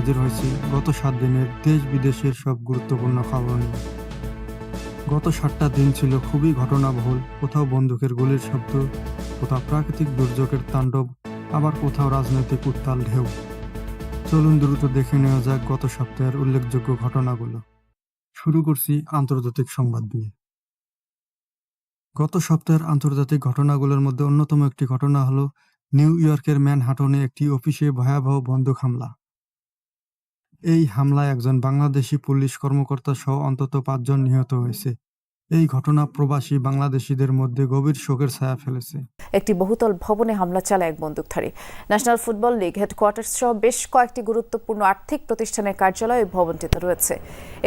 হাজির হয়েছি গত সাত দিনের দেশ বিদেশের সব গুরুত্বপূর্ণ খবর নিয়ে। গত সাতটা দিন ছিল খুবই ঘটনাবহুল, কোথাও বন্দুকের গুলির শব্দ, কোথাও প্রাকৃতিক দুর্যোগের তাণ্ডব, আবার কোথাও রাজনৈতিক উত্তাল ঢেউ। চলুন দ্রুত দেখে নেওয়া যাক গত সপ্তাহের উল্লেখযোগ্য ঘটনাগুলো। শুরু করছি আন্তর্জাতিক সংবাদ দিয়ে গত সপ্তাহের আন্তর্জাতিক ঘটনাগুলোর মধ্যে অন্যতম একটি ঘটনা হলো নিউ ইয়র্কের ম্যানহাটনে একটি অফিসে ভয়াবহ বন্দুক হামলা। এই হামলায় একজন বাংলাদেশি পুলিশ কর্মকর্তা সহ অন্তত পাঁচজন নিহত হয়েছে। এই ঘটনা প্রবাসী বাংলাদেশিদের মধ্যে গভীর শোকের ছায়া ফেলেছে। একটি বহুতল ভবনে হামলা চালায় এক বন্দুকধারী। ন্যাশনাল ফুটবল লীগ হেডকোয়ার্টার্স সহ বেশ কয়েকটি গুরুত্বপূর্ণ আর্থিক প্রতিষ্ঠানের কার্যালয় ভবনটিতে রয়েছে।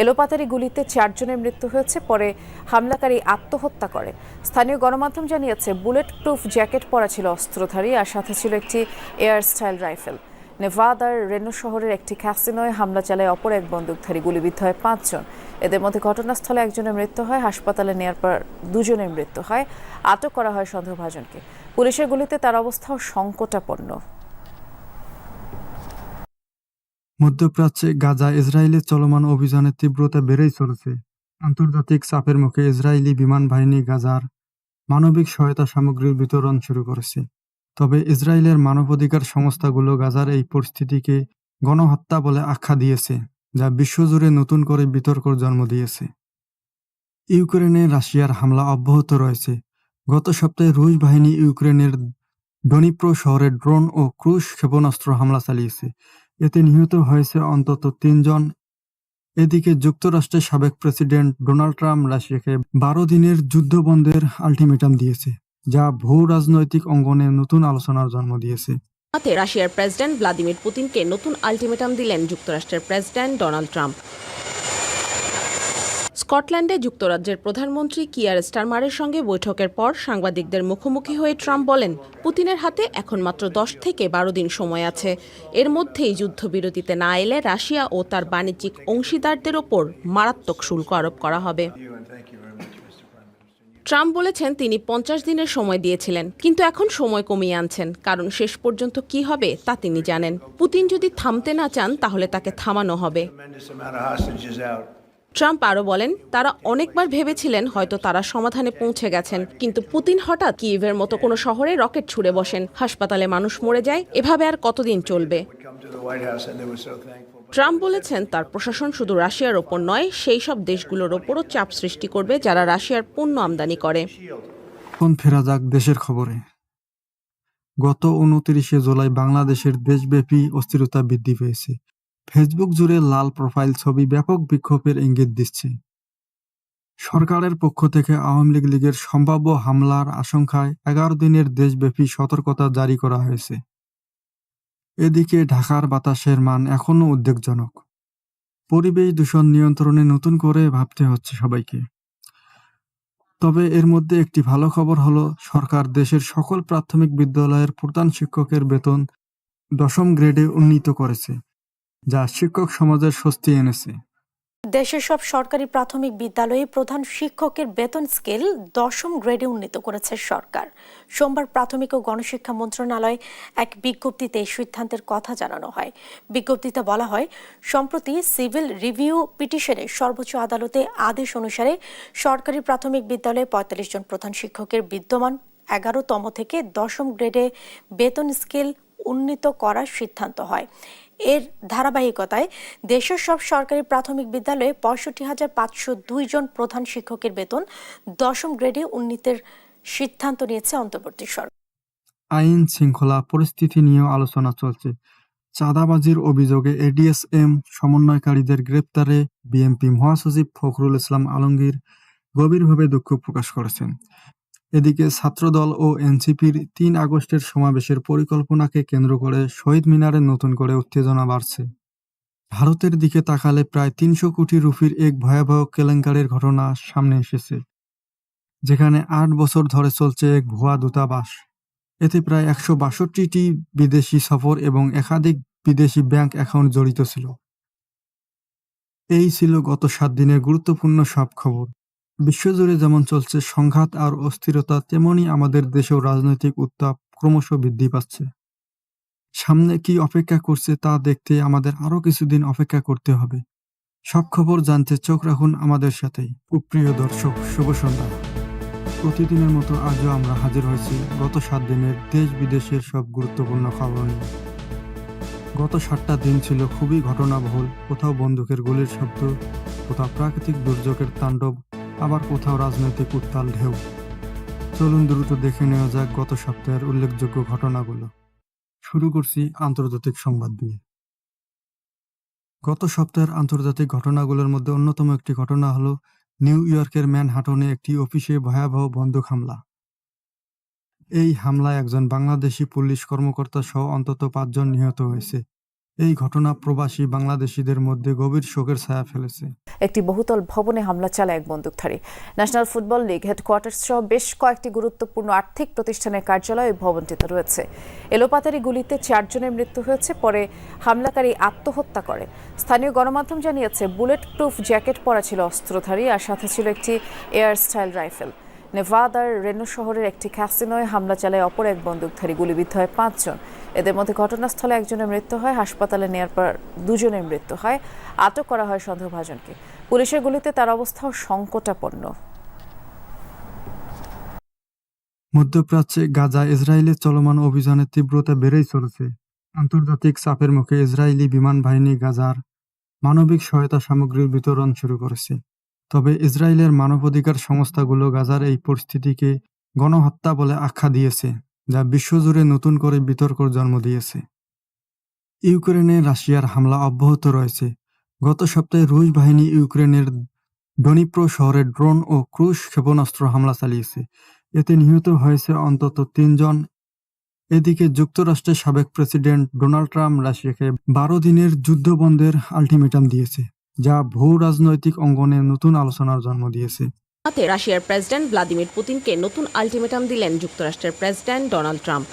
এলোপাতারি গুলিতে চারজনের মৃত্যু হয়েছে, পরে হামলাকারী আত্মহত্যা করে। স্থানীয় গণমাধ্যম জানিয়েছে বুলেট প্রুফ জ্যাকেট পরা ছিল অস্ত্রধারী আর সাথে ছিল একটি এয়ার স্টাইল রাইফেল। নেভাদার রেনো শহরের একটি ক্যাসিনোয় হামলা চালায় অপর এক বন্দুকধারী, গুলিবিদ্ধ হয় পাঁচজন। এদের মধ্যে ঘটনাস্থলে একজনের মৃত্যু হয়, হাসপাতালে নেওয়ার পর দুজনের মৃত্যু হয়। আটক করা হয় সন্দেহভাজনকে। পুলিশের গুলিতে তার অবস্থাও সংকটাপন্ন। মধ্যপ্রাচ্যে গাজা ইসরায়েলের চলমান অভিযানের তীব্রতা বেড়েই চলেছে। আন্তর্জাতিক চাপের মুখে ইসরায়েলি বিমান বাহিনী গাজার মানবিক সহায়তা সামগ্রীর বিতরণ শুরু করেছে। তবে ইসরায়েলের মানবাধিকার সংস্থাগুলো গাজার এই পরিস্থিতিকে গণহত্যা বলে আখ্যা দিয়েছে, যা বিশ্বজুড়ে নতুন করে বিতর্কর জন্ম দিয়েছে। ইউক্রেনে রাশিয়ার হামলা অব্যাহত রয়েছে। গত সপ্তাহে রুশ বাহিনী ইউক্রেনের ডনিপ্রো শহরে ড্রোন ও ক্রুশ ক্ষেপণাস্ত্র হামলা চালিয়েছে। এতে নিহত হয়েছে অন্তত তিনজন। এদিকে যুক্তরাষ্ট্রের সাবেক প্রেসিডেন্ট ডোনাল্ড ট্রাম্প রাশিয়াকে বারো দিনের যুদ্ধবন্ধের আলটিমেটাম দিয়েছে। যা ভূ রাজনৈতিক অঙ্গনে নতুন আলোচনার জন্ম দিয়েছে। হাতে রাশিয়ার প্রেসিডেন্ট ভ্লাদিমির পুতিনকে নতুন আলটিমেটাম দিলেন যুক্তরাষ্ট্রের প্রেসিডেন্ট ডোনাল্ড ট্রাম্প। স্কটল্যান্ডে যুক্তরাজ্যের প্রধানমন্ত্রী কিয়ার স্টারমারের সঙ্গে বৈঠকের পর সাংবাদিকদের মুখোমুখি হয়ে ট্রাম্প বলেন পুতিনের হাতে এখন মাত্র দশ থেকে বারো দিন সময় আছে। এর মধ্যেই যুদ্ধবিরতিতে না এলে রাশিয়া ও তার বাণিজ্যিক অংশীদারদের ওপর মারাত্মক শুল্ক আরোপ করা হবে। ট্রাম্প বলেছেন তিনি পঞ্চাশ দিনের সময় দিয়েছিলেন কিন্তু এখন সময় কমিয়ে আনছেন। কারণ শেষ পর্যন্ত কি হবে তা তিনি জানেন। পুতিন যদি থামতে না চান তাহলে তাকে থামানো হবে. ট্রাম্প আরও বলেন তারা অনেকবার ভেবেছিলেন হয়তো তারা সমাধানে পৌঁছে গেছেন কিন্তু পুতিন হঠাৎ কিয়েভের মতো কোনো শহরে রকেট ছুড়ে বসেন। হাসপাতালে মানুষ মরে যায় এভাবে আর কতদিন চলবে? ট্রাম্প বলেছেন, তার প্রশাসন শুধু রাশিয়ার ওপর নয়, সেই সব দেশগুলোর ওপরও চাপ সৃষ্টি করবে যারা রাশিয়ার পণ্য আমদানি করে। ফেরা যাক দেশের খবরে। গত উনত্রিশে জুলাই বাংলাদেশের দেশব্যাপী অস্থিরতা বৃদ্ধি পেয়েছে। ফেসবুক জুড়ে লাল প্রোফাইল ছবি ব্যাপক বিক্ষোভের ইঙ্গিত দিচ্ছে। সরকারের পক্ষ থেকে আওয়ামী লীগ লীগের সম্ভাব্য হামলার আশঙ্কায় এগারো দিনের দেশব্যাপী সতর্কতা জারি করা হয়েছে। এদিকে ঢাকার বাতাসের মান এখনও উদ্বেগজনক। পরিবেশ দূষণ নিয়ন্ত্রণে নতুন করে ভাবতে হচ্ছে সবাইকে। তবে এর মধ্যে একটি ভালো খবর হলো, সরকার দেশের সকল প্রাথমিক বিদ্যালয়ের প্রধান শিক্ষকের বেতন দশম গ্রেডে উন্নীত করেছে, যা শিক্ষক সমাজের স্বস্তি এনেছে। দেশের সব সরকারি প্রাথমিক বিদ্যালয়ে প্রধান শিক্ষকের বেতন স্কেল দশম গ্রেডে উন্নীত করেছে সরকার। সোমবার প্রাথমিক ও গণশিক্ষা মন্ত্রণালয় এক বিজ্ঞপ্তিতে এই সিদ্ধান্তের কথা জানানো হয়। বিজ্ঞপ্তিতে বলা হয়, সম্প্রতি সিভিল রিভিউ পিটিশনে সর্বোচ্চ আদালতে আদেশ অনুসারে সরকারি প্রাথমিক বিদ্যালয়ে পঁয়তাল্লিশ জন প্রধান শিক্ষকের বিদ্যমান এগারোতম থেকে দশম গ্রেডে বেতন স্কেল উন্নীত করার সিদ্ধান্ত হয়। এর ধারাবাহিকতায় দেশের সব সরকারি প্রাথমিক বিদ্যালয়ে পঁয়ষট্টি হাজার পাঁচশো দুই জন প্রধান শিক্ষকের বেতন দশম গ্রেডে উন্নীতের সিদ্ধান্ত নিয়েছে অন্তর্বর্তী সরকার। আইন শৃঙ্খলা পরিস্থিতি নিয়েও আলোচনা চলছে। চাঁদাবাজির অভিযোগে এডিএসএম সমন্বয়কারীদের গ্রেপ্তারে বিএনপি মহাসচিব ফখরুল ইসলাম আলমগীর গভীরভাবে দুঃখ প্রকাশ করেছেন। এদিকে ছাত্রদল ও এনসিপির তিন আগস্টের সমাবেশের পরিকল্পনাকে কেন্দ্র করে শহীদ মিনারে নতুন করে উত্তেজনা বাড়ছে। ভারতের দিকে তাকালে প্রায় তিনশো কোটি রুপির এক ভয়াবহ কেলেঙ্কারির ঘটনা সামনে এসেছে, যেখানে আট বছর ধরে চলছে এক ভুয়া দূতাবাস। এতে প্রায় একশো বাষট্টিটি বিদেশি সফর এবং একাধিক বিদেশি ব্যাংক অ্যাকাউন্ট জড়িত ছিল। এই ছিল গত সাত দিনের গুরুত্বপূর্ণ সব খবর। বিশ্বজুড়ে যেমন চলছে সংঘাত আর অস্থিরতা, তেমনি আমাদের দেশেও রাজনৈতিক উত্তাপ ক্রমশ বৃদ্ধি পাচ্ছে। সামনে কি অপেক্ষা করছে তা দেখতে আমাদের আরও কিছুদিন অপেক্ষা করতে হবে। সব খবর জানতে চোখ রাখুন আমাদের সাথেই। সুপ্রিয় দর্শক, শুভ সন্ধ্যা। প্রতিদিনের মতো আজও আমরা হাজির হয়েছি গত সাত দিনের দেশ বিদেশের সব গুরুত্বপূর্ণ খবর নিয়ে। গত সাতটা দিন ছিল খুবই ঘটনাবহুল, কোথাও বন্দুকের গুলির শব্দ, কোথাও প্রাকৃতিক দুর্যোগের তাণ্ডব আবার কোথাও রাজনৈতিক উত্তাল ঢেউ। চলুন দ্রুত দেখে নেওয়া যাক গত সপ্তাহের উল্লেখযোগ্য ঘটনাগুলো। শুরু করছি আন্তর্জাতিক সংবাদ দিয়ে গত সপ্তাহের আন্তর্জাতিক ঘটনাগুলোর মধ্যে অন্যতম একটি ঘটনা হলো নিউ ইয়র্কের ম্যানহাটনে একটি অফিসে ভয়াবহ বন্দুক হামলা। এই হামলায় একজন বাংলাদেশি পুলিশ কর্মকর্তা সহ অন্তত পাঁচজন নিহত হয়েছে। এই ঘটনা প্রবাসী বাংলাদেশিদের মধ্যে গভীর শোকের ছায়া ফেলেছে। একটি বহুতল ভবনে হামলা চালায় এক বন্দুকধারী। ন্যাশনাল ফুটবল লীগ হেডকোয়ার্টার্স সহ বেশ কয়েকটি গুরুত্বপূর্ণ আর্থিক প্রতিষ্ঠানের কার্যালয় ওই ভবনটিতে রয়েছে। এলোপাতারি গুলিতে চারজনের মৃত্যু হয়েছে, পরে হামলাকারী আত্মহত্যা করে। স্থানীয় গণমাধ্যম জানিয়েছে বুলেট প্রুফ জ্যাকেট পরা ছিল অস্ত্রধারী আর সাথে ছিল একটি এয়ার স্টাইল রাইফেল। নেভাদার রেনো শহরের একটি ক্যাসিনোয় হামলা চালায় অপর এক বন্দুকধারী, গুলিবিদ্ধ হয় পাঁচজন। এদের মধ্যে ঘটনাস্থলে একজনের মৃত্যু হয়, হাসপাতালে নেওয়ার পর দুজনের মৃত্যু হয়। আটক করা হয় সন্দেহভাজনকে। পুলিশের গুলিতে তার অবস্থাও সংকটাপন্ন। মধ্যপ্রাচ্যে গাজা ইসরায়েলের চলমান অভিযানের তীব্রতা বেড়েই চলেছে। আন্তর্জাতিক চাপের মুখে ইসরায়েলি বিমান বাহিনী গাজার মানবিক সহায়তা সামগ্রীর বিতরণ শুরু করেছে। তবে ইসরায়েলের মানবাধিকার সংস্থাগুলো গাজার এই পরিস্থিতিকে গণহত্যা বলে আখ্যা দিয়েছে। যা বিশ্বজুড়ে নতুন করে বিতর্কর জন্ম দিয়েছে। ইউক্রেনে রাশিয়ার হামলা অব্যাহত রয়েছে। গত সপ্তাহে রুশ বাহিনী ইউক্রেনের ডনিপ্রো শহরে ড্রোন ও ক্রুশ ক্ষেপণাস্ত্র হামলা চালিয়েছে। এতে নিহত হয়েছে অন্তত তিনজন। এদিকে যুক্তরাষ্ট্রের সাবেক প্রেসিডেন্ট ডোনাল্ড ট্রাম্প রাশিয়াকে বারো দিনের যুদ্ধবন্ধের আলটিমেটাম দিয়েছে, যা ভূ রাজনৈতিক অঙ্গনে নতুন আলোচনার জন্ম দিয়েছে। হাতে রাশিয়ার প্রেসিডেন্ট ভ্লাদিমির পুতিনকে নতুন আলটিমেটাম দিলেন যুক্তরাষ্ট্রের প্রেসিডেন্ট ডোনাল্ড ট্রাম্প।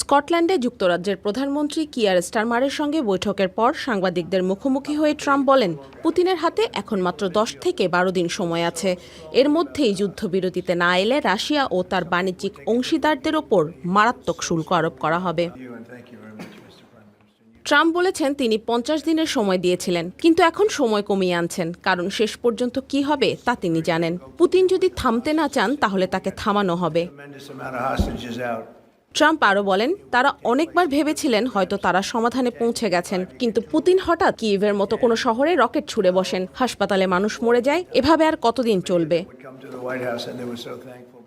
স্কটল্যান্ডে যুক্তরাজ্যের প্রধানমন্ত্রী কিয়ার স্টারমারের সঙ্গে বৈঠকের পর সাংবাদিকদের মুখোমুখি হয়ে ট্রাম্প বলেন, পুতিনের হাতে এখন মাত্র দশ থেকে বারো দিন সময় আছে। এর মধ্যেই যুদ্ধবিরতিতে না এলে রাশিয়া ও তার বাণিজ্যিক অংশীদারদের ওপর মারাত্মক শুল্ক আরোপ করা হবে। ট্রাম্প বলেছেন তিনি পঞ্চাশ দিনের সময় দিয়েছিলেন কিন্তু এখন সময় কমিয়ে আনছেন। কারণ শেষ পর্যন্ত কি হবে তা তিনি জানেন। পুতিন যদি থামতে না চান তাহলে তাকে থামানো হবে. ট্রাম্প আরও বলেন তারা অনেকবার ভেবেছিলেন হয়তো তারা সমাধানে পৌঁছে গেছেন কিন্তু পুতিন হঠাৎ কিয়েভের মতো কোনো শহরে রকেট ছুড়ে বসেন। হাসপাতালে মানুষ মরে যায় এভাবে আর কতদিন চলবে?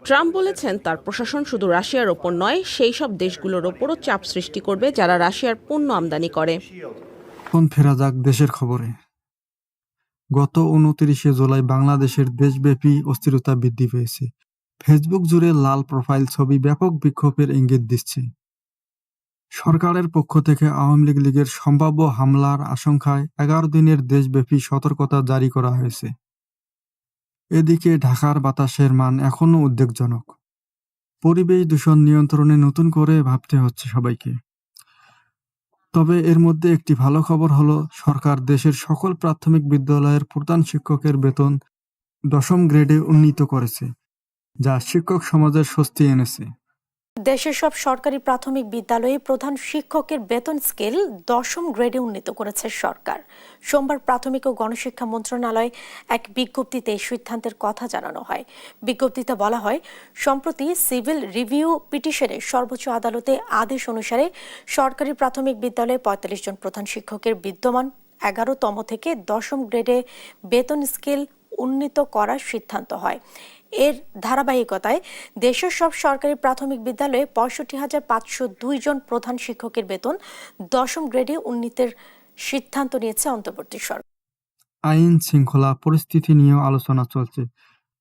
ট্রাম্প বলেছেন, তার প্রশাসন শুধু রাশিয়ার ওপর নয়, সেই সব দেশগুলোর ওপরও চাপ সৃষ্টি করবে যারা রাশিয়ার পণ্য আমদানি করে। ফেরা যাক দেশের খবরে। গত উনত্রিশে জুলাই বাংলাদেশের দেশব্যাপী অস্থিরতা বৃদ্ধি পেয়েছে। ফেসবুক জুড়ে লাল প্রোফাইল ছবি ব্যাপক বিক্ষোভের ইঙ্গিত দিচ্ছে। সরকারের পক্ষ থেকে আওয়ামী লীগ লীগের সম্ভাব্য হামলার আশঙ্কায় এগারো দিনের দেশব্যাপী সতর্কতা জারি করা হয়েছে। এদিকে ঢাকার বাতাসের মান এখনও উদ্বেগজনক। পরিবেশ দূষণ নিয়ন্ত্রণে নতুন করে ভাবতে হচ্ছে সবাইকে। তবে এর মধ্যে একটি ভালো খবর হলো, সরকার দেশের সকল প্রাথমিক বিদ্যালয়ের প্রধান শিক্ষকের বেতন দশম গ্রেডে উন্নীত করেছে, যা শিক্ষক সমাজের স্বস্তি এনেছে। দেশের সব সরকারি প্রাথমিক বিদ্যালয়ে প্রধান শিক্ষকের বেতন স্কেল দশম গ্রেডে উন্নীত করেছে সরকার। সোমবার প্রাথমিক ও গণশিক্ষা মন্ত্রণালয় এক বিজ্ঞপ্তিতে এই সিদ্ধান্তের কথা জানানো হয়। বিজ্ঞপ্তিতে বলা হয়, সম্প্রতি সিভিল রিভিউ পিটিশনে সর্বোচ্চ আদালতে আদেশ অনুসারে সরকারি প্রাথমিক বিদ্যালয়ে পঁয়তাল্লিশ জন প্রধান শিক্ষকের বিদ্যমান এগারোতম থেকে দশম গ্রেডে বেতন স্কেল উন্নীত করার সিদ্ধান্ত হয়। এর ধারাবাহিকতায় দেশের সব সরকারি প্রাথমিক বিদ্যালয়ে পঁয়ষট্টি হাজার পাঁচশো দুই জন প্রধান শিক্ষকের বেতন দশম গ্রেডে উন্নীতের সিদ্ধান্ত নিয়েছে অন্তর্বর্তী সরকার। আইন শৃঙ্খলা পরিস্থিতি নিয়েও আলোচনা চলছে।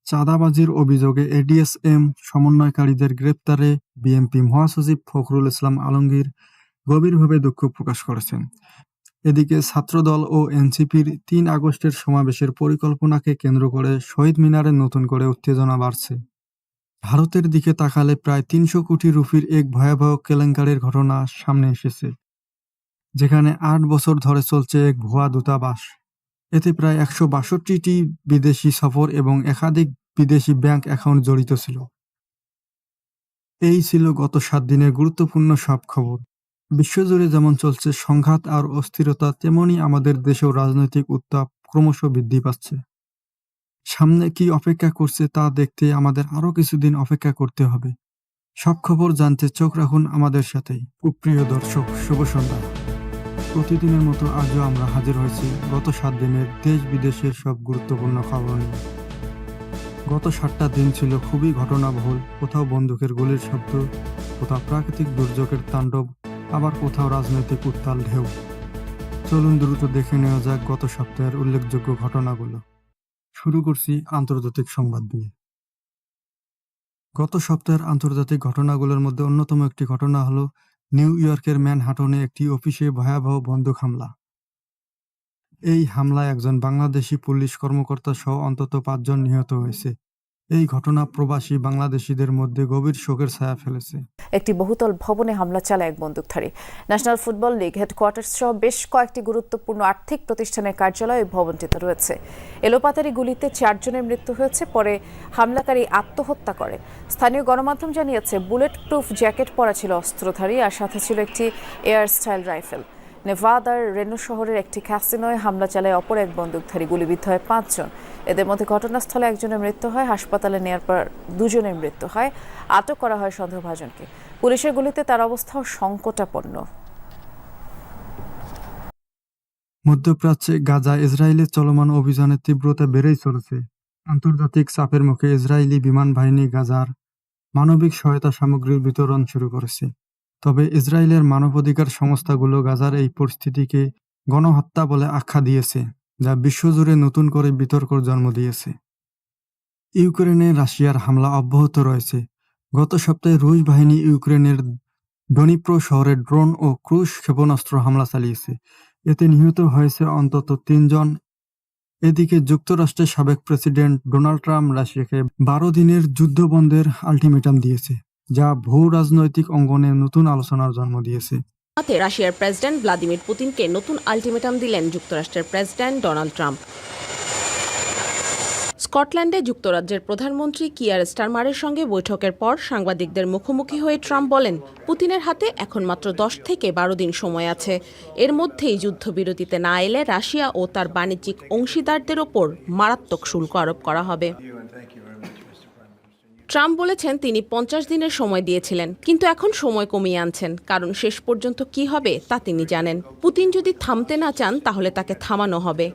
চাঁদাবাজির অভিযোগে এডিএসএম সমন্বয়কারীদের গ্রেপ্তারে বিএনপি মহাসচিব ফখরুল ইসলাম আলমগীর গভীরভাবে দুঃখ প্রকাশ করেছেন। এদিকে ছাত্রদল ও এনসিপির তিন আগস্টের সমাবেশের পরিকল্পনাকে কেন্দ্র করে শহীদ মিনারে নতুন করে উত্তেজনা বাড়ছে। ভারতের দিকে তাকালে প্রায় তিনশো কোটি রুপির এক ভয়াবহ কেলেঙ্কারির ঘটনা সামনে এসেছে, যেখানে আট বছর ধরে চলছে এক ভুয়া দূতাবাস। এতে প্রায় একশো বাষট্টিটি বিদেশি সফর এবং একাধিক বিদেশি ব্যাংক অ্যাকাউন্ট জড়িত ছিল। এই ছিল গত সাত দিনের গুরুত্বপূর্ণ সব খবর। বিশ্বজুড়ে যেমন চলছে সংঘাত আর অস্থিরতা, তেমনি আমাদের দেশেও রাজনৈতিক উত্তাপ ক্রমশ বৃদ্ধি পাচ্ছে। সামনে কি অপেক্ষা করছে তা দেখতে আমাদের আরও কিছুদিন অপেক্ষা করতে হবে। সব খবর জানতে চোখ রাখুন আমাদের সাথেই। সুপ্রিয় দর্শক, শুভ সন্ধ্যা। প্রতিদিনের মতো আজও আমরা হাজির হয়েছি গত সাত দিনের দেশ বিদেশের সব গুরুত্বপূর্ণ খবর নিয়ে। গত সাতটা দিন ছিল খুবই ঘটনাবহুল, কোথাও বন্দুকের গুলির শব্দ, কোথাও প্রাকৃতিক দুর্যোগের তাণ্ডব আবার কোথাও রাজনৈতিক উত্তাল ঢেউ। চলুন দ্রুত দেখে নেওয়া যাক গত সপ্তাহের উল্লেখযোগ্য ঘটনাগুলো। শুরু করছি আন্তর্জাতিক সংবাদ দিয়ে। গত সপ্তাহের আন্তর্জাতিক ঘটনাগুলোর মধ্যে অন্যতম একটি ঘটনা হলো নিউ ইয়র্কের ম্যানহাটনে একটি অফিসে ভয়াবহ বন্দুক হামলা। এই হামলায় একজন বাংলাদেশি পুলিশ কর্মকর্তা সহ অন্তত পাঁচজন নিহত হয়েছে। এই ঘটনা প্রবাসী বাংলাদেশিদের মধ্যে গভীর শোকের ছায়া ফেলেছে। একটি বহুতল ভবনে হামলা চালায় এক বন্দুকধারী। ন্যাশনাল ফুটবল লীগ হেডকোয়ার্টার্স সহ বেশ কয়েকটি গুরুত্বপূর্ণ আর্থিক প্রতিষ্ঠানের কার্যালয় ওই ভবনটিতে রয়েছে। এলোপাতারি গুলিতে চারজনের মৃত্যু হয়েছে, পরে হামলাকারী আত্মহত্যা করে। স্থানীয় গণমাধ্যম জানিয়েছে বুলেট প্রুফ জ্যাকেট পরা ছিল অস্ত্রধারী আর সাথে ছিল একটি এয়ার স্টাইল রাইফেল। নেভাদার রেনো শহরের একটি ক্যাসিনোয় হামলা চালায় অপর এক বন্দুকধারী, গুলিবিদ্ধ হয় পাঁচজন। এদের মধ্যে ঘটনাস্থলে একজনের মৃত্যু হয়, হাসপাতালে নেওয়ার পর দুজনের মৃত্যু হয়। আটক করা হয় সন্দেহভাজনকে। পুলিশের গুলিতে তার অবস্থাও সংকটাপন্ন। মধ্যপ্রাচ্যে গাজা ইসরায়েলের চলমান অভিযানের তীব্রতা বেড়েই চলেছে। আন্তর্জাতিক চাপের মুখে ইসরায়েলি বিমান বাহিনী গাজার মানবিক সহায়তা সামগ্রীর বিতরণ শুরু করেছে। তবে ইসরায়েলের মানবাধিকার সংস্থাগুলো গাজার এই পরিস্থিতিকে গণহত্যা বলে আখ্যা দিয়েছে, যা বিশ্বজুড়ে নতুন করে বিতর্কর জন্ম দিয়েছে। ইউক্রেনে রাশিয়ার হামলা অব্যাহত রয়েছে। গত সপ্তাহে রুশ বাহিনী ইউক্রেনের ডনিপ্রো শহরে ড্রোন ও ক্রুশ ক্ষেপণাস্ত্র হামলা চালিয়েছে। এতে নিহত হয়েছে অন্তত তিনজন। এদিকে যুক্তরাষ্ট্রের সাবেক প্রেসিডেন্ট ডোনাল্ড ট্রাম্প রাশিয়াকে বারো দিনের যুদ্ধবন্ধের আলটিমেটাম দিয়েছে। যা ভূ রাজনৈতিক অঙ্গনে নতুন আলোচনার জন্ম দিয়েছে। হাতে রাশিয়ার প্রেসিডেন্ট ভ্লাদিমির পুতিনকে নতুন আলটিমেটাম দিলেন যুক্তরাষ্ট্রের প্রেসিডেন্ট ডোনাল্ড ট্রাম্প। স্কটল্যান্ডে যুক্তরাজ্যের প্রধানমন্ত্রী কিয়ার স্টারমারের সঙ্গে বৈঠকের পর সাংবাদিকদের মুখোমুখি হয়ে ট্রাম্প বলেন পুতিনের হাতে এখন মাত্র দশ থেকে বারো দিন সময় আছে। এর মধ্যেই যুদ্ধবিরতিতে না এলে রাশিয়া ও তার বাণিজ্যিক অংশীদারদের ওপর মারাত্মক শুল্ক আরোপ করা হবে। ট্রাম্প বলেছেন তিনি পঞ্চাশ দিনের সময় দিয়েছিলেন কিন্তু এখন সময় কমিয়ে আনছেন কারণ শেষ পর্যন্ত কি হবে তা তিনি জানেন। পুতিন যদি থামতে না চান তাহলে তাকে থামানো হবে.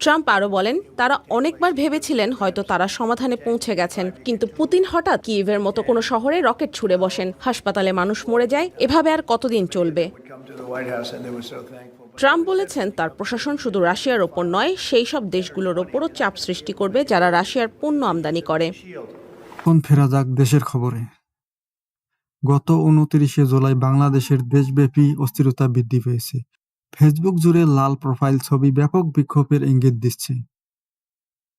ট্রাম্প আরও বলেন তারা অনেকবার ভেবেছিলেন হয়তো তারা সমাধানে পৌঁছে গেছেন কিন্তু পুতিন হঠাৎ কিয়েভের মতো কোনো শহরে রকেট ছুড়ে বসেন। হাসপাতালে মানুষ মরে যায় এভাবে আর কতদিন চলবে? ট্রাম্প বলেছেন, তার প্রশাসন শুধু রাশিয়ার ওপর নয়, সেই সব দেশগুলোর ওপরও চাপ সৃষ্টি করবে যারা রাশিয়ার পণ্য আমদানি করে। ফেরা যাক দেশের খবরে। গত উনত্রিশে জুলাই বাংলাদেশের দেশব্যাপী অস্থিরতা বৃদ্ধি পেয়েছে। ফেসবুক জুড়ে লাল প্রোফাইল ছবি ব্যাপক বিক্ষোভের ইঙ্গিত দিচ্ছে।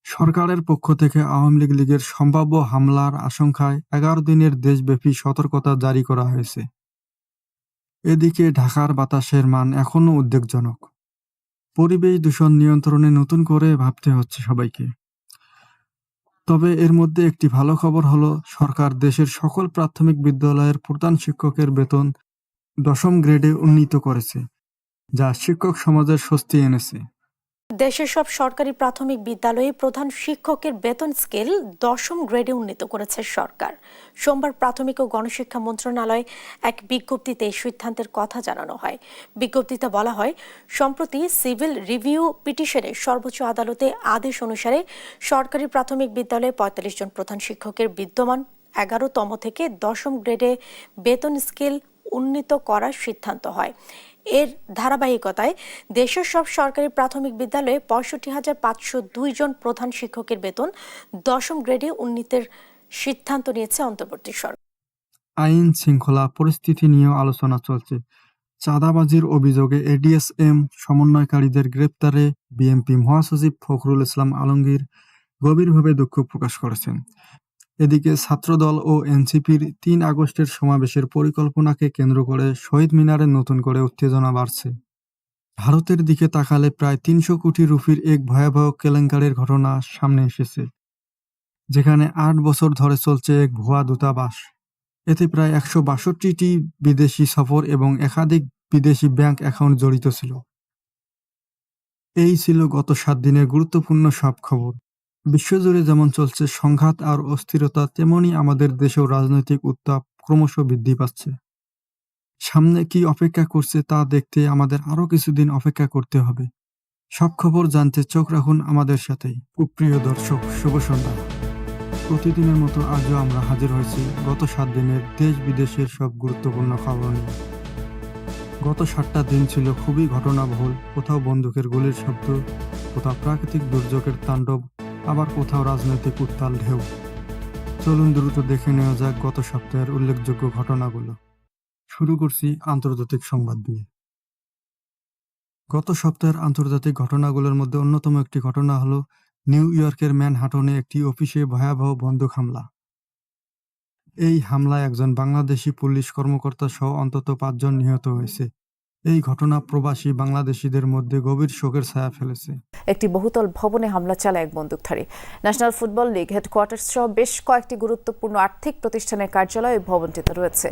সরকারের পক্ষ থেকে আওয়ামী লীগ লীগের সম্ভাব্য হামলার আশঙ্কায় এগারো দিনের দেশব্যাপী সতর্কতা জারি করা হয়েছে। এদিকে ঢাকার বাতাসের মান এখনও উদ্বেগজনক। পরিবেশ দূষণ নিয়ন্ত্রণে নতুন করে ভাবতে হচ্ছে সবাইকে। তবে এর মধ্যে একটি ভালো খবর হলো, সরকার দেশের সকল প্রাথমিক বিদ্যালয়ের প্রধান শিক্ষকের বেতন দশম গ্রেডে উন্নীত করেছে, যা শিক্ষক সমাজের স্বস্তি এনেছে। দেশের সব সরকারি প্রাথমিক বিদ্যালয়ে প্রধান শিক্ষকের বেতন স্কেল দশম গ্রেডে উন্নীত করেছে সরকার। সোমবার প্রাথমিক ও গণশিক্ষা মন্ত্রণালয় এক বিজ্ঞপ্তিতে এই সিদ্ধান্তের কথা জানানো হয়। বিজ্ঞপ্তিতে বলা হয়, সম্প্রতি সিভিল রিভিউ পিটিশনে সর্বোচ্চ আদালতে আদেশ অনুসারে সরকারি প্রাথমিক বিদ্যালয়ে পঁয়তাল্লিশ জন প্রধান শিক্ষকের বিদ্যমান এগারোতম থেকে দশম গ্রেডে বেতন স্কেল উন্নীত করার সিদ্ধান্ত হয়। এর ধারাবাহিকতায় দেশের সব সরকারি প্রাথমিক বিদ্যালয়ে পঁয়ষট্টি হাজার পাঁচশো জন প্রধান শিক্ষকের বেতন দশম গ্রেডে উন্নীতের সিদ্ধান্ত নিয়েছে অন্তর্বর্তী সরকার। আইন শৃঙ্খলা পরিস্থিতি নিয়েও আলোচনা চলছে। চাঁদাবাজির অভিযোগে এডিএসএম সমন্বয়কারীদের গ্রেপ্তারে বিএনপি মহাসচিব ফখরুল ইসলাম আলমগীর গভীরভাবে দুঃখ প্রকাশ করেছেন। এদিকে ছাত্রদল ও এনসিপির তিন আগস্টের সমাবেশের পরিকল্পনাকে কেন্দ্র করে শহীদ মিনারে নতুন করে উত্তেজনা বাড়ছে। ভারতের দিকে তাকালে প্রায় তিনশো কোটি রুপির এক ভয়াবহ কেলেঙ্কারির ঘটনা সামনে এসেছে, যেখানে আট বছর ধরে চলছে এক ভুয়া দূতাবাস। এতে প্রায় একশো বাষট্টিটি বিদেশি সফর এবং একাধিক বিদেশি ব্যাংক অ্যাকাউন্ট জড়িত ছিল। এই ছিল গত সাত দিনের গুরুত্বপূর্ণ সব খবর। বিশ্বজুড়ে যেমন চলছে সংঘাত আর অস্থিরতা, তেমনি আমাদের দেশেও রাজনৈতিক উত্তাপ ক্রমশ বৃদ্ধি পাচ্ছে। সামনে কি অপেক্ষা করছে তা দেখতে আমাদের আরও কিছুদিন অপেক্ষা করতে হবে। সব খবর জানতে চোখ রাখুন আমাদের সাথেই। সুপ্রিয় দর্শক, শুভ সন্ধ্যা। প্রতিদিনের মতো আজও আমরা হাজির হয়েছি গত সাত দিনের দেশ বিদেশের সব গুরুত্বপূর্ণ খবর নিয়ে। গত সাতটা দিন ছিল খুবই ঘটনাবহুল, কোথাও বন্দুকের গুলির শব্দ, কোথাও প্রাকৃতিক দুর্যোগের তাণ্ডব আবার কোথাও রাজনৈতিক উত্তাল ঢেউ। চলুন দ্রুত দেখে নেওয়া যাক গত সপ্তাহের উল্লেখযোগ্য ঘটনাগুলো। শুরু করছি আন্তর্জাতিক সংবাদ দিয়ে। গত সপ্তাহের আন্তর্জাতিক ঘটনাগুলোর মধ্যে অন্যতম একটি ঘটনা হলো নিউ ইয়র্কের ম্যানহাটনে একটি অফিসে ভয়াবহ বন্দুক হামলা। এই হামলায় একজন বাংলাদেশি পুলিশ কর্মকর্তা সহ অন্তত পাঁচজন নিহত হয়েছে। এই ঘটনা প্রবাসী বাংলাদেশিদের মধ্যে গভীর শোকের ছায়া ফেলেছে। একটি বহুতল ভবনে হামলা চালায় এক বন্দুকধারী। ন্যাশনাল ফুটবল লীগ হেডকোয়ার্টার্স সহ বেশ কয়েকটি গুরুত্বপূর্ণ আর্থিক প্রতিষ্ঠানের কার্যালয় ওই ভবনটিতে রয়েছে।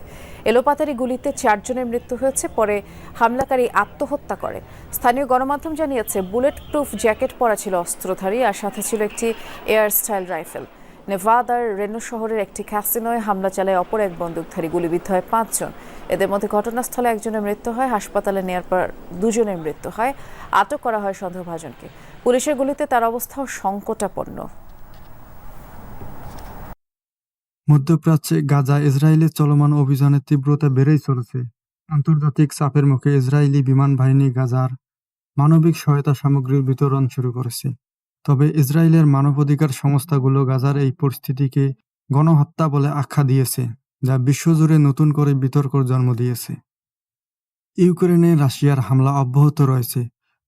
এলোপাতারি গুলিতে চারজনের মৃত্যু হয়েছে, পরে হামলাকারী আত্মহত্যা করে। স্থানীয় গণমাধ্যম জানিয়েছে বুলেট প্রুফ জ্যাকেট পরা ছিল অস্ত্রধারী আর সাথে ছিল একটি এয়ার স্টাইল রাইফেল। নেভাদার রেনো শহরের একটি ক্যাসিনোয় হামলা চালায় অপর এক বন্দুকধারী, গুলিবিদ্ধ হয় পাঁচজন। এদের মধ্যে ঘটনাস্থলে একজনের মৃত্যু হয়, হাসপাতালে নেওয়ার পর দুজনের মৃত্যু হয়। আটক করা হয় সন্দেহভাজনকে। পুলিশের গুলিতে তার অবস্থাও সংকটাপন্ন। মধ্যপ্রাচ্যে গাজা ইসরায়েলের চলমান অভিযানের তীব্রতা বেড়েই চলেছে। আন্তর্জাতিক চাপের মুখে ইসরায়েলি বিমান বাহিনী গাজার মানবিক সহায়তা সামগ্রীর বিতরণ শুরু করেছে। তবে ইসরায়েলের মানবাধিকার সংস্থাগুলো গাজার এই পরিস্থিতিকে গণহত্যা বলে আখ্যা দিয়েছে, যা বিশ্বজুড়ে নতুন করে বিতর্কর জন্ম দিয়েছে। ইউক্রেনে রাশিয়ার হামলা অব্যাহত রয়েছে।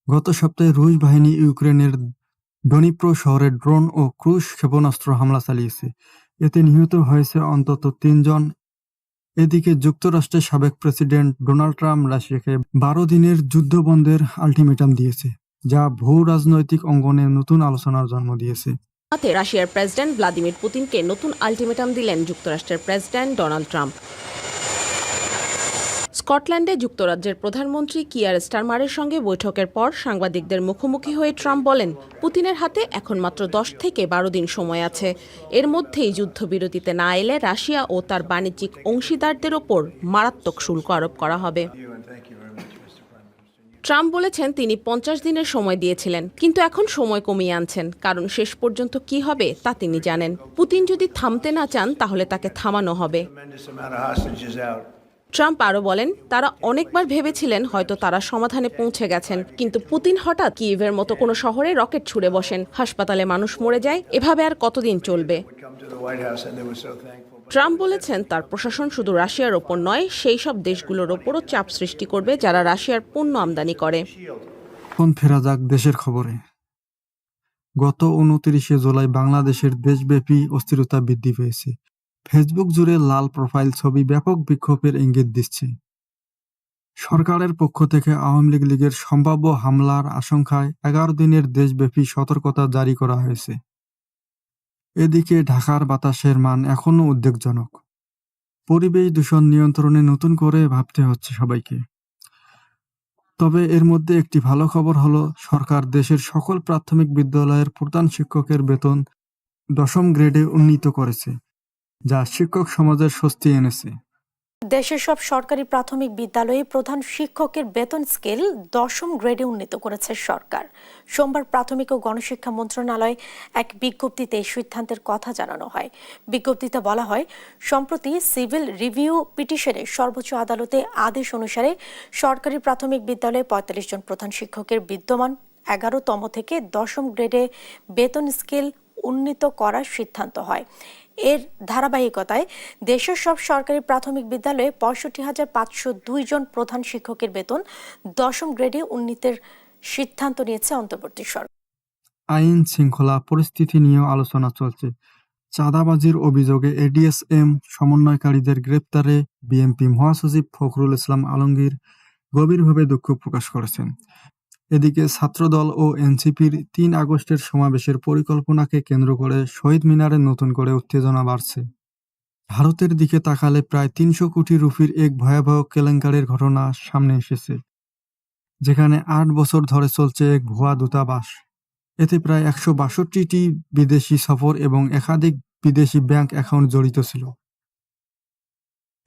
গত সপ্তাহে রুশ বাহিনী ইউক্রেনের ডনিপ্রো শহরে ড্রোন ও ক্রুশ ক্ষেপণাস্ত্র হামলা চালিয়েছে। এতে নিহত হয়েছে অন্তত তিনজন। এদিকে যুক্তরাষ্ট্রের সাবেক প্রেসিডেন্ট ডোনাল্ড ট্রাম্প রাশিয়াকে বারো দিনের যুদ্ধবন্ধের আলটিমেটাম দিয়েছে। যা ভূ রাজনৈতিক অঙ্গনে নতুন আলোচনার জন্ম দিয়েছে। তাতে রাশিয়ার প্রেসিডেন্ট ভ্লাদিমির পুতিনকে নতুন আলটিমেটাম দিলেন যুক্তরাষ্ট্রের প্রেসিডেন্ট ডোনাল্ড ট্রাম্প। স্কটল্যান্ডে যুক্তরাজ্যের প্রধানমন্ত্রী কিয়ার স্টারমারের সঙ্গে বৈঠকের পর সাংবাদিকদের মুখোমুখি হয়ে ট্রাম্প বলেন পুতিনের হাতে এখন মাত্র দশ থেকে বারো দিন সময় আছে। এর মধ্যেই যুদ্ধবিরতিতে না এলে রাশিয়া ও তার বাণিজ্যিক অংশীদারদের ওপর মারাত্মক শুল্ক আরোপ করা হবে। ট্রাম্প বলেছেন তিনি পঞ্চাশ দিনের সময় দিয়েছিলেন কিন্তু এখন সময় কমিয়ে আনছেন। কারণ শেষ পর্যন্ত কি হবে তা তিনি জানেন। পুতিন যদি থামতে না চান তাহলে তাকে থামানো হবে. ট্রাম্প আরও বলেন তারা অনেকবার ভেবেছিলেন হয়তো তারা সমাধানে পৌঁছে গেছেন কিন্তু পুতিন হঠাৎ কিয়েভের মতো কোনো শহরে রকেট ছুড়ে বসেন। হাসপাতালে মানুষ মরে যায় এভাবে আর কতদিন চলবে? ট্রাম্প বলেছেন, তার প্রশাসন শুধু রাশিয়ার ওপর নয়, সেই সব দেশগুলোর ওপরও চাপ সৃষ্টি করবে যারা রাশিয়ার পণ্য আমদানি করে। ফেরা যাক দেশের খবরে। গত উনত্রিশে জুলাই বাংলাদেশের দেশব্যাপী অস্থিরতা বৃদ্ধি পেয়েছে। ফেসবুক জুড়ে লাল প্রোফাইল ছবি ব্যাপক বিক্ষোভের ইঙ্গিত দিচ্ছে। সরকারের পক্ষ থেকে আওয়ামী লীগ লীগের সম্ভাব্য হামলার আশঙ্কায় এগারো দিনের দেশব্যাপী সতর্কতা জারি করা হয়েছে। এদিকে ঢাকার বাতাসের মান এখনও উদ্বেগজনক। পরিবেশ দূষণ নিয়ন্ত্রণে নতুন করে ভাবতে হচ্ছে সবাইকে। তবে এর মধ্যে একটি ভালো খবর হলো, সরকার দেশের সকল প্রাথমিক বিদ্যালয়ের প্রধান শিক্ষকের বেতন দশম গ্রেডে উন্নীত করেছে, যা শিক্ষক সমাজের স্বস্তি এনেছে। দেশের সব সরকারি প্রাথমিক বিদ্যালয়ে প্রধান শিক্ষকের বেতন স্কেল দশম গ্রেডে উন্নীত করেছে সরকার। সোমবার প্রাথমিক ও গণশিক্ষা মন্ত্রণালয় এক বিজ্ঞপ্তিতে এই সিদ্ধান্তের কথা জানানো হয়। বিজ্ঞপ্তিতে বলা হয়, সম্প্রতি সিভিল রিভিউ পিটিশনে সর্বোচ্চ আদালতে আদেশ অনুসারে সরকারি প্রাথমিক বিদ্যালয়ে পঁয়তাল্লিশ জন প্রধান শিক্ষকের বিদ্যমান এগারোতম থেকে দশম গ্রেডে বেতন স্কেল উন্নীত করার সিদ্ধান্ত হয়। এর ধারাবাহিকতায় দেশের সব সরকারি প্রাথমিক বিদ্যালয়ে পঁয়ষট্টি হাজার পাঁচশো জন প্রধান শিক্ষকের বেতন দশম গ্রেডে উন্নীতের সিদ্ধান্ত নিয়েছে অন্তর্বর্তী সরকার। আইন শৃঙ্খলা পরিস্থিতি নিয়েও আলোচনা চলছে। চাঁদাবাজির অভিযোগে এডিএসএম সমন্বয়কারীদের গ্রেপ্তারে বিএনপি মহাসচিব ফখরুল ইসলাম আলমগীর গভীরভাবে দুঃখ প্রকাশ করেছেন। এদিকে ছাত্রদল ও এনসিপির তিন আগস্টের সমাবেশের পরিকল্পনাকে কেন্দ্র করে শহীদ মিনারে নতুন করে উত্তেজনা বাড়ছে। ভারতের দিকে তাকালে প্রায় তিনশো কোটি রুপির এক ভয়াবহ কেলেঙ্কারির ঘটনা সামনে এসেছে, যেখানে আট বছর ধরে চলছে এক ভুয়া দূতাবাস। এতে প্রায় একশো বাষট্টিটি বিদেশি সফর এবং একাধিক বিদেশি ব্যাংক অ্যাকাউন্ট জড়িত ছিল।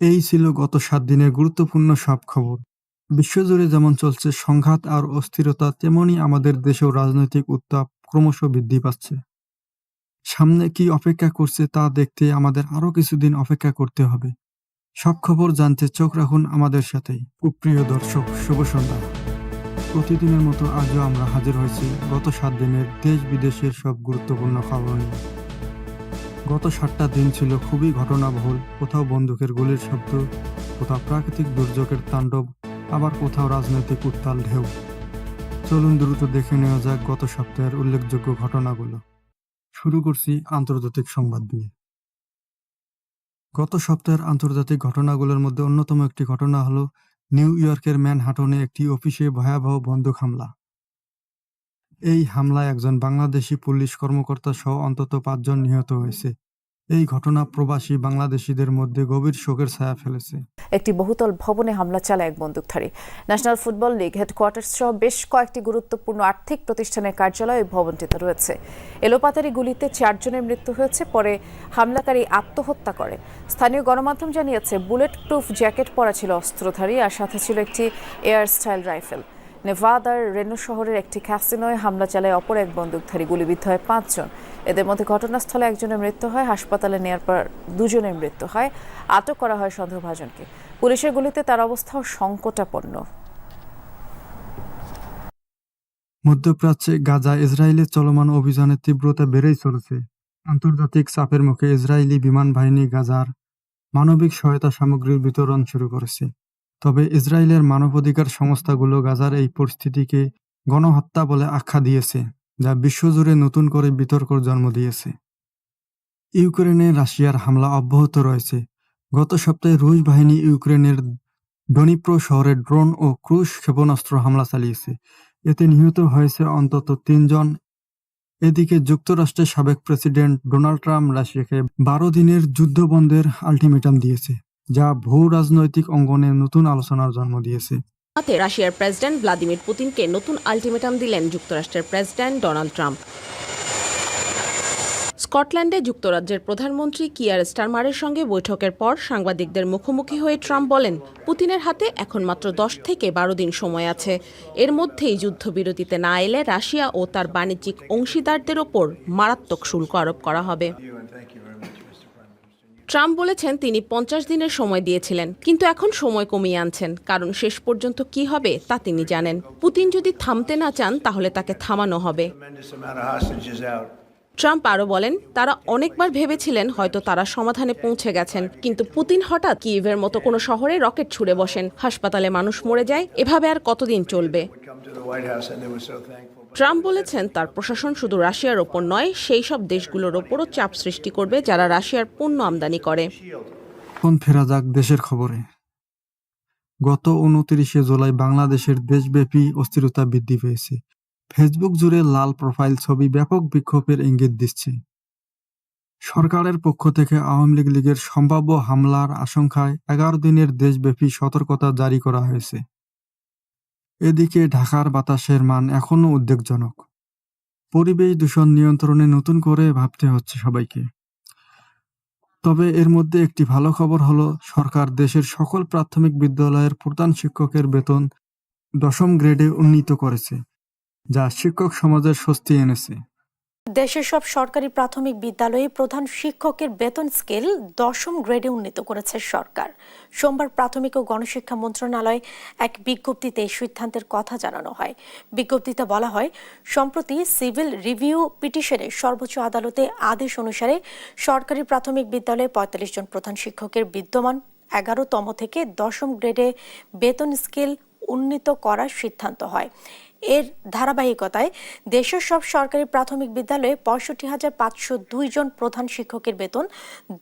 এই ছিল গত সাত দিনের গুরুত্বপূর্ণ সব খবর। বিশ্বজুড়ে যেমন চলছে সংঘাত আর অস্থিরতা, তেমনি আমাদের দেশেও রাজনৈতিক উত্তাপ ক্রমশ বৃদ্ধি পাচ্ছে। সামনে কি অপেক্ষা করছে তা দেখতে আমাদের আরও কিছুদিন অপেক্ষা করতে হবে। সব খবর জানতে চোখ রাখুন আমাদের সাথেই। সুপ্রিয় দর্শক, শুভ সন্ধ্যা। প্রতিদিনের মতো আজও আমরা হাজির হয়েছি গত সাত দিনের দেশ বিদেশের সব গুরুত্বপূর্ণ খবর নিয়ে। গত সাতটা দিন ছিল খুবই ঘটনাবহুল, কোথাও বন্দুকের গুলির শব্দ, কোথাও প্রাকৃতিক দুর্যোগের তাণ্ডব আবার কোথাও রাজনৈতিক উত্তাল ঢেউ। চলুন দ্রুত দেখে নেওয়া যাক গত সপ্তাহের উল্লেখযোগ্য ঘটনাগুলো। শুরু করছি আন্তর্জাতিক সংবাদ দিয়ে গত সপ্তাহের আন্তর্জাতিক ঘটনাগুলোর মধ্যে অন্যতম একটি ঘটনা হলো নিউ ইয়র্কের ম্যানহাটনে একটি অফিসে ভয়াবহ বন্দুক হামলা। এই হামলায় একজন বাংলাদেশি পুলিশ কর্মকর্তা সহ অন্তত পাঁচজন নিহত হয়েছে। এই ঘটনা প্রবাসী বাংলাদেশিদের মধ্যে গভীর শোকের ছায়া ফেলেছে। একটি বহুতল ভবনে হামলা চালায় এক বন্দুকধারী। ন্যাশনাল ফুটবল লীগ হেডকোয়ার্টার্স সহ বেশ কয়েকটি গুরুত্বপূর্ণ আর্থিক প্রতিষ্ঠানের কার্যালয় ভবনটিতে রয়েছে। এলোপাতারি গুলিতে চারজনের মৃত্যু হয়েছে, পরে হামলাকারী আত্মহত্যা করে। স্থানীয় গণমাধ্যম জানিয়েছে বুলেট প্রুফ জ্যাকেট পরা ছিল অস্ত্রধারী আর সাথে ছিল একটি এয়ার স্টাইল রাইফেল। নেভাদার রেনো শহরের একটি ক্যাসিনোয় হামলা চালায় অপর এক বন্দুকধারী, গুলিবিদ্ধ হয় পাঁচজন। এদের মধ্যে ঘটনাস্থলে একজনের মৃত্যু হয়, হাসপাতালে নেয়ার পর দুজনের মৃত্যু হয়। আটক করা হয় সন্দেহভাজনকে। পুলিশের গুলিতে তার অবস্থাও সংকটাপন্ন। মধ্যপ্রাচ্যে গাজা ইসরায়েলের চলমান অভিযানের তীব্রতা বেড়েই চলেছে। আন্তর্জাতিক চাপের মুখে ইসরায়েলি বিমান বাহিনী গাজার মানবিক সহায়তা সামগ্রীর বিতরণ শুরু করেছে। তবে ইসরায়েলের মানবাধিকার সংস্থাগুলো গাজার এই পরিস্থিতিকে গণহত্যা বলে আখ্যা দিয়েছে। যা বিশ্বজুড়ে নতুন করে বিতর্কর জন্ম দিয়েছে। ইউক্রেনে রাশিয়ার হামলা অব্যাহত রয়েছে। গত সপ্তাহে রুশ বাহিনী ইউক্রেনের ডনিপ্রো শহরে ড্রোন ও ক্রুশ ক্ষেপণাস্ত্র হামলা চালিয়েছে। এতে নিহত হয়েছে অন্তত তিনজন। এদিকে যুক্তরাষ্ট্রের সাবেক প্রেসিডেন্ট ডোনাল্ড ট্রাম্প রাশিয়াকে বারো দিনের যুদ্ধবন্ধের আলটিমেটাম দিয়েছে, যা ভূ রাজনৈতিক অঙ্গনে নতুন আলোচনার জন্ম দিয়েছে। হাতে রাশিয়ার প্রেসিডেন্ট ভ্লাদিমির পুতিনকে নতুন আলটিমেটাম দিলেন যুক্তরাষ্ট্রের প্রেসিডেন্ট ডোনাল্ড ট্রাম্প। স্কটল্যান্ডে যুক্তরাজ্যের প্রধানমন্ত্রী কিয়ার স্টারমারের সঙ্গে বৈঠকের পর সাংবাদিকদের মুখোমুখি হয়ে ট্রাম্প বলেন, পুতিনের হাতে এখন মাত্র দশ থেকে বারো দিন সময় আছে। এর মধ্যেই যুদ্ধবিরতিতে না এলে রাশিয়া ও তার বাণিজ্যিক অংশীদারদের ওপর মারাত্মক শুল্ক আরোপ করা হবে। ট্রাম্প বলেছেন তিনি পঞ্চাশ দিনের সময় দিয়েছিলেন কিন্তু এখন সময় কমিয়ে আনছেন। কারণ শেষ পর্যন্ত কি হবে তা তিনি জানেন। পুতিন যদি থামতে না চান তাহলে তাকে থামানো হবে. ট্রাম্প আরও বলেন তারা অনেকবার ভেবেছিলেন হয়তো তারা সমাধানে পৌঁছে গেছেন কিন্তু পুতিন হঠাৎ কিয়েভের মতো কোনো শহরে রকেট ছুড়ে বসেন। হাসপাতালে মানুষ মরে যায় এভাবে আর কতদিন চলবে? ট্রাম্প বলেছেন, তার প্রশাসন শুধু রাশিয়ার ওপর নয়, সেই সব দেশগুলোর ওপরও চাপ সৃষ্টি করবে যারা রাশিয়ার পণ্য আমদানি করে। এখন ফেরা যাক দেশের খবরে। গত উনত্রিশে জুলাই বাংলাদেশের দেশব্যাপী অস্থিরতা বৃদ্ধি পেয়েছে। ফেসবুক জুড়ে লাল প্রোফাইল ছবি ব্যাপক বিক্ষোভের ইঙ্গিত দিচ্ছে। সরকারের পক্ষ থেকে আওয়ামী লীগ লীগের সম্ভাব্য হামলার আশঙ্কায় এগারো দিনের দেশব্যাপী সতর্কতা জারি করা হয়েছে। এদিকে ঢাকার বাতাসের মান এখনও উদ্বেগজনক। পরিবেশ দূষণ নিয়ন্ত্রণে নতুন করে ভাবতে হচ্ছে সবাইকে। তবে এর মধ্যে একটি ভালো খবর হলো, সরকার দেশের সকল প্রাথমিক বিদ্যালয়ের প্রধান শিক্ষকের বেতন দশম গ্রেডে উন্নীত করেছে, যা শিক্ষক সমাজের স্বস্তি এনেছে। দেশের সব সরকারি প্রাথমিক বিদ্যালয়ে প্রধান শিক্ষকের বেতন স্কেল দশম গ্রেডে উন্নীত করেছে সরকার। সোমবার প্রাথমিক ও গণশিক্ষা মন্ত্রণালয় এক বিজ্ঞপ্তিতে এই সিদ্ধান্তের কথা জানানো হয়। বিজ্ঞপ্তিতে বলা হয়, সম্প্রতি সিভিল রিভিউ পিটিশনে সর্বোচ্চ আদালতে আদেশ অনুসারে সরকারি প্রাথমিক বিদ্যালয়ে পঁয়তাল্লিশ জন প্রধান শিক্ষকের বিদ্যমান এগারোতম থেকে দশম গ্রেডে বেতন স্কেল উন্নীত করার সিদ্ধান্ত হয়। এর ধারাবাহিকতায় দেশের সব সরকারি প্রাথমিক বিদ্যালয়ে পঁয়ষট্টি হাজার পাঁচশো জন প্রধান শিক্ষকের বেতন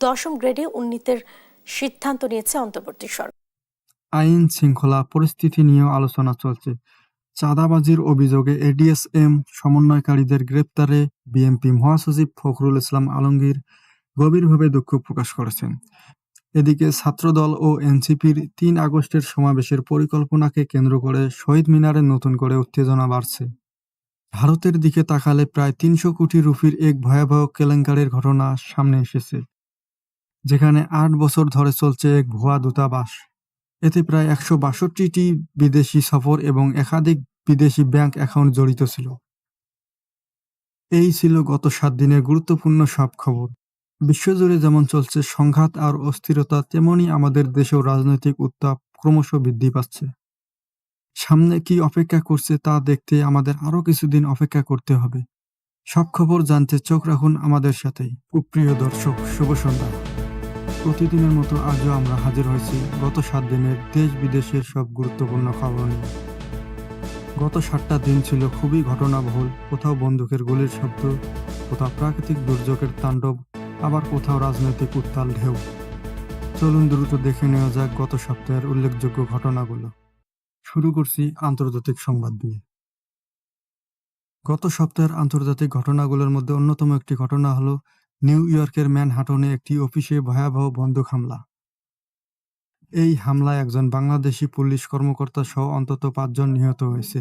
দশম গ্রেডে উন্নীতের সিদ্ধান্ত নিয়েছে অন্তর্বর্তী সরকার। আইন শৃঙ্খলা পরিস্থিতি নিয়েও আলোচনা চলছে। চাঁদাবাজির অভিযোগে এডিএসএম সমন্বয়কারীদের গ্রেপ্তারে বিএনপি মহাসচিব ফখরুল ইসলাম আলমগীর গভীরভাবে দুঃখ প্রকাশ করেছেন। এদিকে ছাত্রদল ও এনসিপির তিন আগস্টের সমাবেশের পরিকল্পনাকে কেন্দ্র করে শহীদ মিনারে নতুন করে উত্তেজনা বাড়ছে। ভারতের দিকে তাকালে প্রায় তিনশো কোটি রুপির এক ভয়াবহ কেলেঙ্কারির ঘটনা সামনে এসেছে, যেখানে আট বছর ধরে চলছে এক ভুয়া দূতাবাস। এতে প্রায় একশো বাষট্টিটি বিদেশি সফর এবং একাধিক বিদেশি ব্যাংক অ্যাকাউন্ট জড়িত ছিল। এই ছিল গত সাত দিনের গুরুত্বপূর্ণ সব খবর। বিশ্বজুড়ে যেমন চলছে সংঘাত আর অস্থিরতা, তেমনি আমাদের দেশেও রাজনৈতিক উত্তাপ ক্রমশ বৃদ্ধি পাচ্ছে। সামনে কি অপেক্ষা করছে তা দেখতে আমাদের আরও কিছুদিন অপেক্ষা করতে হবে। সব খবর জানতে চোখ রাখুন আমাদের সাথেই। সুপ্রিয় দর্শক, শুভ সন্ধ্যা। প্রতিদিনের মতো আজও আমরা হাজির হয়েছি গত সাত দিনের দেশ বিদেশের সব গুরুত্বপূর্ণ খবর নিয়ে। গত সাতটা দিন ছিল খুবই ঘটনাবহুল, কোথাও বন্দুকের গুলির শব্দ, কোথাও প্রাকৃতিক দুর্যোগের তাণ্ডব আবার কোথাও রাজনৈতিক উত্তাল ঢেউ। চলুন দ্রুত দেখে নেওয়া যাক গত সপ্তাহের উল্লেখযোগ্য ঘটনাগুলো। শুরু করছি আন্তর্জাতিক সংবাদ দিয়ে গত সপ্তাহের আন্তর্জাতিক ঘটনাগুলোর মধ্যে অন্যতম একটি ঘটনা হলো নিউ ইয়র্কের ম্যানহাটনে একটি অফিসে ভয়াবহ বন্দুক হামলা। এই হামলায় একজন বাংলাদেশি পুলিশ কর্মকর্তা সহ অন্তত পাঁচজন নিহত হয়েছে।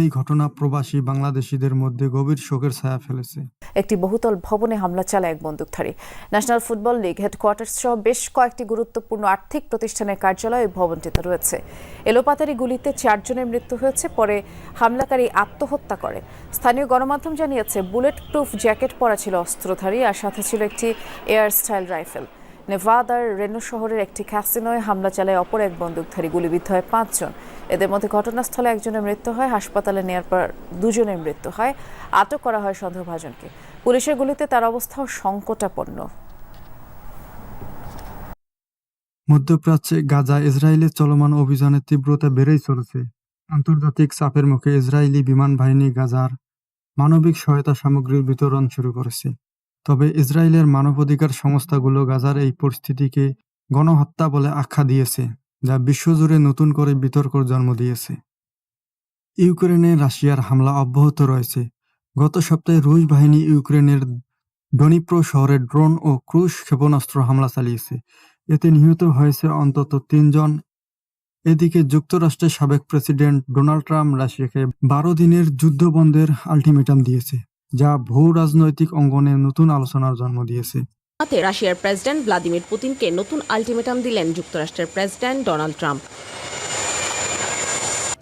এই ঘটনা প্রবাসী বাংলাদেশিদের মধ্যে গভীর শোকের ছায়া ফেলেছে। একটি বহুতল ভবনে হামলা চালায় এক বন্দুকধারী। ন্যাশনাল ফুটবল লীগ হেডকোয়ার্টার্স সহ বেশ কয়েকটি গুরুত্বপূর্ণ আর্থিক প্রতিষ্ঠানের কার্যালয় ভবনটিতে রয়েছে। এলোপাতারি গুলিতে চারজনের মৃত্যু হয়েছে, পরে হামলাকারী আত্মহত্যা করে। স্থানীয় গণমাধ্যম জানিয়েছে বুলেট প্রুফ জ্যাকেট পরা ছিল অস্ত্রধারী আর সাথে ছিল একটি এয়ার স্টাইল রাইফেল। নেভাদার রেনো শহরের একটি ক্যাসিনোয় হামলা চালায় অপর এক বন্দুকধারী, গুলিবিদ্ধ হয় পাঁচজন। এদের মধ্যে ঘটনাস্থলে একজনের মৃত্যু হয়, হাসপাতালে নেওয়ার পর দুজনের মৃত্যু হয়। আটক করা হয় সন্দেহভাজনকে। পুলিশের গুলিতে তার অবস্থাও সংকটাপন্ন। মধ্যপ্রাচ্যে গাজা ইসরায়েলের চলমান অভিযানের তীব্রতা বেড়েই চলেছে। আন্তর্জাতিক চাপের মুখে ইসরায়েলি বিমান বাহিনী গাজার মানবিক সহায়তা সামগ্রীর বিতরণ শুরু করেছে। তবে ইসরায়েলের মানবাধিকার সংস্থাগুলো গাজার এই পরিস্থিতিকে গণহত্যা বলে আখ্যা দিয়েছে, যা বিশ্বজুড়ে নতুন করে বিতর্কর জন্ম দিয়েছে। ইউক্রেনে রাশিয়ার হামলা অব্যাহত রয়েছে। গত সপ্তাহে রুশ বাহিনী ইউক্রেনের ডনিপ্রো শহরে ড্রোন ও ক্রুশ ক্ষেপণাস্ত্র হামলা চালিয়েছে। এতে নিহত হয়েছে অন্তত তিনজন। এদিকে যুক্তরাষ্ট্রের সাবেক প্রেসিডেন্ট ডোনাল্ড ট্রাম্প রাশিয়াকে বারো দিনের যুদ্ধবন্ধের আলটিমেটাম দিয়েছে। যা ভূ রাজনৈতিক অঙ্গনে নতুন আলোচনার জন্ম দিয়েছে। হাতে রাশিয়ার প্রেসিডেন্ট ভ্লাদিমির পুতিনকে নতুন আলটিমেটাম দিলেন যুক্তরাষ্ট্রের প্রেসিডেন্ট ডোনাল্ড ট্রাম্প।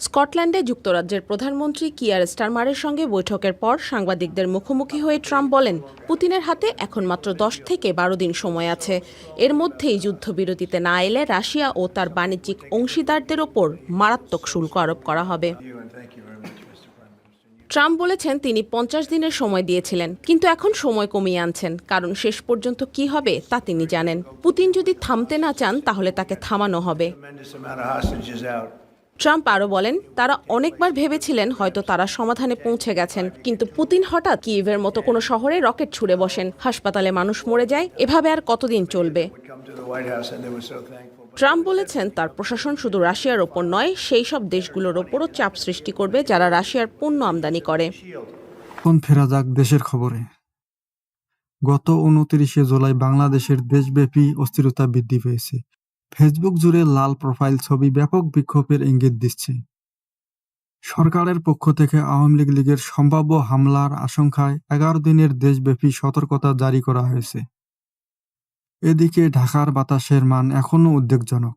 স্কটল্যান্ডে যুক্তরাজ্যের প্রধানমন্ত্রী কিয়ার স্টারমারের সঙ্গে বৈঠকের পর সাংবাদিকদের মুখোমুখি হয়ে ট্রাম্প বলেন, পুতিনের হাতে এখন মাত্র দশ থেকে বারো দিন সময় আছে। এর মধ্যেই যুদ্ধবিরতিতে না এলে রাশিয়া ও তার বাণিজ্যিক অংশীদারদের ওপর মারাত্মক শুল্ক আরোপ করা হবে। ট্রাম্প বলেছেন তিনি পঞ্চাশ দিনের সময় দিয়েছিলেন কিন্তু এখন সময় কমিয়ে আনছেন। কারণ শেষ পর্যন্ত কি হবে তা তিনি জানেন। পুতিন যদি থামতে না চান তাহলে তাকে থামানো হবে. ট্রাম্প আরও বলেন তারা অনেকবার ভেবেছিলেন হয়তো তারা সমাধানে পৌঁছে গেছেন কিন্তু পুতিন হঠাৎ কিয়েভের মতো কোনো শহরে রকেট ছুড়ে বসেন। হাসপাতালে মানুষ মরে যায় এভাবে আর কতদিন চলবে? ট্রাম্প বলেছেন, তার প্রশাসন শুধু রাশিয়ার ওপর নয়, সেই সব দেশগুলোর ওপরও চাপ সৃষ্টি করবে যারা রাশিয়ার পণ্য আমদানি করে। ফেরা যাক দেশের খবরে। গত উনত্রিশে জুলাই বাংলাদেশের দেশব্যাপী অস্থিরতা বৃদ্ধি পেয়েছে। ফেসবুক জুড়ে লাল প্রোফাইল ছবি ব্যাপক বিক্ষোভের ইঙ্গিত দিচ্ছে। সরকারের পক্ষ থেকে আওয়ামী লীগ লীগের সম্ভাব্য হামলার আশঙ্কায় এগারো দিনের দেশব্যাপী সতর্কতা জারি করা হয়েছে। এদিকে ঢাকার বাতাসের মান এখনও উদ্বেগজনক।